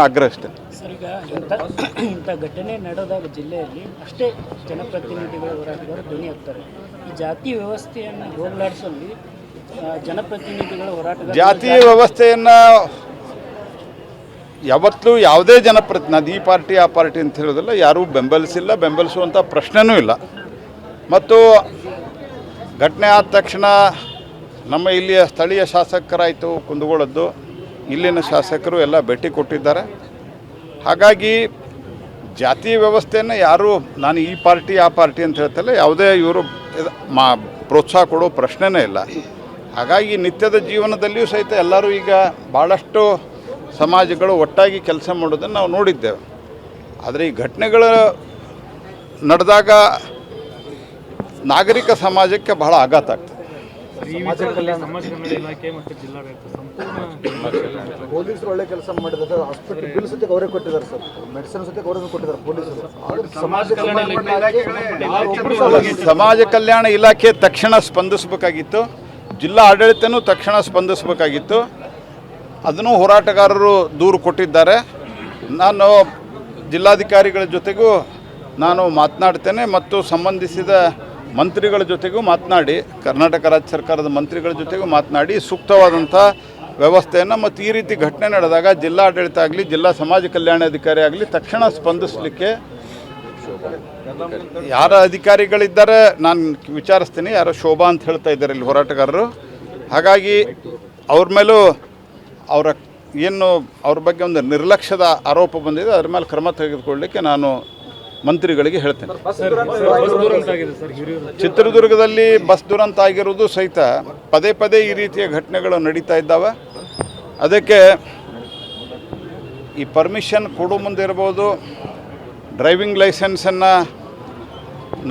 ಆಗ್ರಹಿಸ್ತೇನೆ sir ಈಗ ಇಂಥ ಇಂಥ ಘಟನೆ ನಡೆದಾಗ ಜಿಲ್ಲೆಯಲ್ಲಿ ಅಷ್ಟೇ ಜನಪ್ರತಿನಿಧಿಗಳು ಹೋರಾಟಗಾರರು ಧ್ವನಿ ಆಗ್ತಾರೆ ಈ ಜಾತಿ ವ್ಯವಸ್ಥೆಯನ್ನು ಹೋಗಲಾಡಿಸಲ್ಲಿ ಜನಪ್ರತಿನಿಧಿಗಳು ಹೋರಾಟಗಾರ ಜಾತಿ ವ್ಯವಸ್ಥೆಯನ್ನು ಯಾವತ್ತೂ ಯಾವುದೇ ಜನಪ್ರತಿನಿಧಿ ಈ ಪಾರ್ಟಿ ಆ ಪಾರ್ಟಿ ಅಂತ ಹೇಳೋದಿಲ್ಲ ಯಾರೂ ಬೆಂಬಲಿಸಿಲ್ಲ ಬೆಂಬಲಿಸುವಂಥ ಪ್ರಶ್ನೆನೂ ಇಲ್ಲ. ಮತ್ತು ಘಟನೆ ಆದ ತಕ್ಷಣ ನಮ್ಮ ಇಲ್ಲಿಯ ಸ್ಥಳೀಯ ಶಾಸಕರಾಯಿತು ಕುಂದಗೋಳದ್ದು. ಇಲ್ಲಿನ ಶಾಸಕರು ಎಲ್ಲ ಭೇಟಿ ಕೊಟ್ಟಿದ್ದಾರೆ. ಹಾಗಾಗಿ ಜಾತಿ ವ್ಯವಸ್ಥೆಯನ್ನು ಯಾರು ನಾನು ಈ ಪಾರ್ಟಿ, ಆ ಪಾರ್ಟಿ ಅಂತ ಹೇಳ್ತಲ್ಲ, ಯಾವುದೇ ಇವರು ಮಾ ಪ್ರೋತ್ಸಾಹ ಕೊಡೋ ಪ್ರಶ್ನೆನೇ ಇಲ್ಲ. ಹಾಗಾಗಿ ನಿತ್ಯದ ಜೀವನದಲ್ಲಿಯೂ ಸಹಿತ ಎಲ್ಲರೂ ಈಗ ಭಾಳಷ್ಟು ಸಮಾಜಗಳು ಒಟ್ಟಾಗಿ ಕೆಲಸ ಮಾಡೋದನ್ನು ನಾವು ನೋಡಿದ್ದೇವೆ. ಆದರೆ ಈ ಘಟನೆಗಳು ನಡೆದಾಗ ನಾಗರಿಕ ಸಮಾಜಕ್ಕೆ ಬಹಳ ಆಘಾತ ಆಗ್ತದೆ. ಸಮಾಜ ಕಲ್ಯಾಣ ಇಲಾಖೆ ಮತ್ತು ಜಿಲ್ಲಾಡಳಿತ ಸಂಪೂರ್ಣ ಪೊಲೀಸರು ಒಳ್ಳೆ ಕೆಲಸ ಮಾಡಿದ್ದಾರೆ ಸರ್. ಹಾಸ್ಪಿಟಲ್ ಬಿಲ್ ಸತ್ಯಕ್ಕೆ ಅವರೇ ಕೊಟ್ಟಿದ್ದಾರೆ ಸರ್. ಮೆಡಿಸಿನ್ ಸತ್ಯಕ್ಕೆ ಅವರೇ ಕೊಟ್ಟಿದ್ದಾರೆ ಪೊಲೀಸರು. ಸಮಾಜ ಕಲ್ಯಾಣ ಇಲಾಖೆ ಸಮಾಜ ಕಲ್ಯಾಣ ಇಲಾಖೆ ತಕ್ಷಣ ಸ್ಪಂದಿಸಬೇಕಾಗಿತ್ತು. ಜಿಲ್ಲಾ ಆಡಳಿತನೂ ತಕ್ಷಣ ಸ್ಪಂದಿಸಬೇಕಾಗಿತ್ತು. ಅದನ್ನು ಹೋರಾಟಗಾರರು ದೂರು ಕೊಟ್ಟಿದ್ದಾರೆ. ನಾನು ಜಿಲ್ಲಾಧಿಕಾರಿಗಳ ಜೊತೆಗೂ ನಾನು ಮಾತನಾಡ್ತೇನೆ ಮತ್ತು ಸಂಬಂಧಿಸಿದ ಮಂತ್ರಿಗಳ ಜೊತೆಗೂ ಮಾತನಾಡಿ, ಕರ್ನಾಟಕ ರಾಜ್ಯ ಸರ್ಕಾರದ ಮಂತ್ರಿಗಳ ಜೊತೆಗೂ ಮಾತನಾಡಿ ಸೂಕ್ತವಾದಂಥ ವ್ಯವಸ್ಥೆಯನ್ನು ಮತ್ತು ಈ ರೀತಿ ಘಟನೆ ನಡೆದಾಗ ಜಿಲ್ಲಾ ಆಡಳಿತ ಆಗಲಿ, ಜಿಲ್ಲಾ ಸಮಾಜ ಕಲ್ಯಾಣಾಧಿಕಾರಿ ಆಗಲಿ ತಕ್ಷಣ ಸ್ಪಂದಿಸಲಿಕ್ಕೆ ಯಾರ ಅಧಿಕಾರಿಗಳಿದ್ದಾರೆ ನಾನು ವಿಚಾರಿಸ್ತೀನಿ, ಯಾರೋ ಶೋಭಾ ಅಂತ ಹೇಳ್ತಾ ಇದ್ದಾರೆ ಇಲ್ಲಿ ಹೋರಾಟಗಾರರು. ಹಾಗಾಗಿ ಅವ್ರ ಮೇಲೂ ಅವರ ಏನು, ಅವ್ರ ಬಗ್ಗೆ ಒಂದು ನಿರ್ಲಕ್ಷ್ಯದ ಆರೋಪ ಬಂದಿದೆ, ಅದ್ರ ಮೇಲೆ ಕ್ರಮ ತೆಗೆದುಕೊಳ್ಳಲಿಕ್ಕೆ ನಾನು ಮಂತ್ರಿಗಳಿಗೆ ಹೇಳ್ತೇನೆ. ಬಸ್ ದುರಂತ ಆಗಿದೆ ಸರ್ ಚಿತ್ರದುರ್ಗದಲ್ಲಿ ಬಸ್ ದುರಂತ ಆಗಿರುವುದು ಸಹಿತ ಪದೇ ಪದೇ ಈ ರೀತಿಯ ಘಟನೆಗಳು ನಡೀತಾ ಇದ್ದಾವೆ. ಅದಕ್ಕೆ ಈ ಪರ್ಮಿಷನ್ ಕೊಡೋ ಮುಂದೆ ಇರ್ಬೋದು. ಡ್ರೈವಿಂಗ್ ಲೈಸೆನ್ಸನ್ನು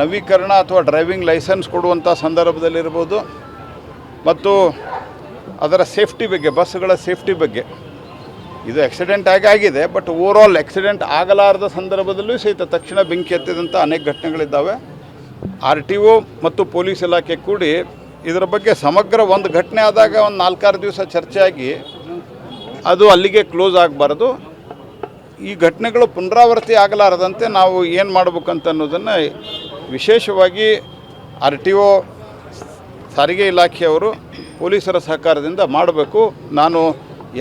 ನವೀಕರಣ ಅಥವಾ ಡ್ರೈವಿಂಗ್ ಲೈಸೆನ್ಸ್ ಕೊಡುವಂಥ ಸಂದರ್ಭದಲ್ಲಿರ್ಬೋದು ಮತ್ತು ಅದರ ಸೇಫ್ಟಿ ಬಗ್ಗೆ ಬಸ್ಗಳ ಸೇಫ್ಟಿ ಬಗ್ಗೆ ಇದು ಆಕ್ಸಿಡೆಂಟ್ ಆಗಿ ಆಗಿದೆ ಬಟ್ ಓವರ್ ಆಲ್ ಆಕ್ಸಿಡೆಂಟ್ ಆಗಲಾರದ ಸಂದರ್ಭದಲ್ಲೂ ಸಹಿತ ತಕ್ಷಣ ಬೆಂಕಿ ಹತ್ತಿದಂಥ ಅನೇಕ ಘಟನೆಗಳಿದ್ದಾವೆ. ಆರ್ ಟಿ ಒ ಮತ್ತು ಪೊಲೀಸ್ ಇಲಾಖೆ ಕೂಡಿ ಇದರ ಬಗ್ಗೆ ಸಮಗ್ರ ಒಂದು ಘಟನೆ ಆದಾಗ ಒಂದು ನಾಲ್ಕಾರು ದಿವಸ ಚರ್ಚೆ ಆಗಿ ಅದು ಅಲ್ಲಿಗೆ ಕ್ಲೋಸ್ ಆಗಬಾರ್ದು. ಈ ಘಟನೆಗಳು ಪುನರಾವರ್ತಿ ಆಗಲಾರದಂತೆ ನಾವು ಏನು ಮಾಡ್ಬೇಕಂತ ಅನ್ನೋದನ್ನು ವಿಶೇಷವಾಗಿ ಆರ್ ಟಿ ಒ ಸಾರಿಗೆ ಇಲಾಖೆಯವರು ಪೊಲೀಸರ ಸಹಕಾರದಿಂದ ಮಾಡಬೇಕು. ನಾನು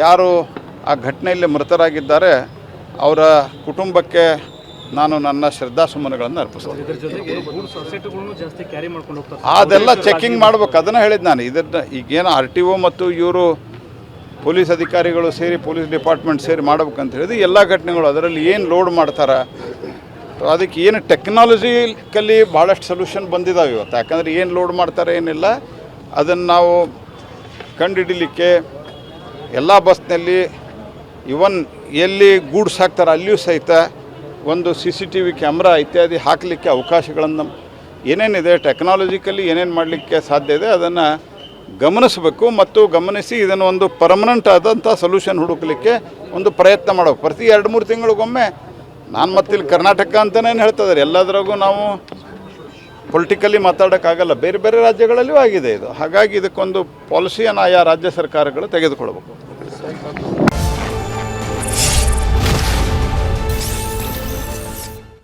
ಯಾರು ಆ ಘಟನೆಯಲ್ಲಿ ಮೃತರಾಗಿದ್ದಾರೆ. ಅವರ ಕುಟುಂಬಕ್ಕೆ ನಾನು ನನ್ನ ಶ್ರದ್ಧಾಸುಮನಗಳನ್ನು ಅರ್ಪಿಸ್ತೇನೆ. ಅದೆಲ್ಲ ಚೆಕಿಂಗ್ ಮಾಡ್ಬೇಕು. ಅದನ್ನು ಹೇಳಿದ್ದು ನಾನು. ಇದನ್ನ ಈಗೇನು ಆರ್ ಟಿ ಒ ಮತ್ತು ಇವರು ಪೊಲೀಸ್ ಅಧಿಕಾರಿಗಳು ಸೇರಿ ಪೊಲೀಸ್ ಡಿಪಾರ್ಟ್ಮೆಂಟ್ ಸೇರಿ ಮಾಡ್ಬೇಕಂತ ಹೇಳಿದ್ರೆ ಎಲ್ಲ ಘಟನೆಗಳು ಅದರಲ್ಲಿ ಏನು ಲೋಡ್ ಮಾಡ್ತಾರೆ? ಅದಕ್ಕೆ ಏನು ಟೆಕ್ನಾಲಜಿಕಲಿ ಭಾಳಷ್ಟು ಸೊಲ್ಯೂಷನ್ ಬಂದಿದ್ದಾವೆ ಇವತ್ತು. ಯಾಕಂದರೆ ಏನು ಲೋಡ್ ಮಾಡ್ತಾರೆ ಏನಿಲ್ಲ. ಅದನ್ನು ನಾವು ಕಂಡುಹಿಡಿಲಿಕ್ಕೆ ಎಲ್ಲ ಬಸ್ನಲ್ಲಿ ಇವನ್ ಎಲ್ಲಿ ಗೂಡ್ಸ್ ಹಾಕ್ತಾರೆ ಅಲ್ಲಿಯೂ ಸಹಿತ ಒಂದು C C T V camera ಇತ್ಯಾದಿ ಹಾಕಲಿಕ್ಕೆ ಅವಕಾಶಗಳನ್ನು ಏನೇನಿದೆ ಟೆಕ್ನಾಲಜಿಕಲಿ ಏನೇನು ಮಾಡಲಿಕ್ಕೆ ಸಾಧ್ಯ ಇದೆ ಅದನ್ನು ಗಮನಿಸಬೇಕು ಮತ್ತು ಗಮನಿಸಿ ಇದನ್ನು ಒಂದು ಪರ್ಮನೆಂಟ್ ಆದಂಥ ಸೊಲ್ಯೂಷನ್ ಹುಡುಕಲಿಕ್ಕೆ ಒಂದು ಪ್ರಯತ್ನ ಮಾಡಬೇಕು. ಪ್ರತಿ ಎರಡು, ಮೂರು ತಿಂಗಳಿಗೊಮ್ಮೆ ನಾನು ಮತ್ತಿಲ್ಲಿ ಕರ್ನಾಟಕ ಅಂತಲೇ ಹೇಳ್ತಾ ಇದ್ದಾರೆ ಎಲ್ಲದರಾಗೂ ನಾವು ಪೊಲಿಟಿಕಲಿ ಮಾತಾಡೋಕ್ಕಾಗಲ್ಲ. ಬೇರೆ ಬೇರೆ ರಾಜ್ಯಗಳಲ್ಲಿಯೂ ಆಗಿದೆ ಇದು. ಹಾಗಾಗಿ ಇದಕ್ಕೊಂದು ಪಾಲಿಸಿಯನ್ನು ಆಯಾ ರಾಜ್ಯ ಸರ್ಕಾರಗಳು ತೆಗೆದುಕೊಳ್ಬೇಕು.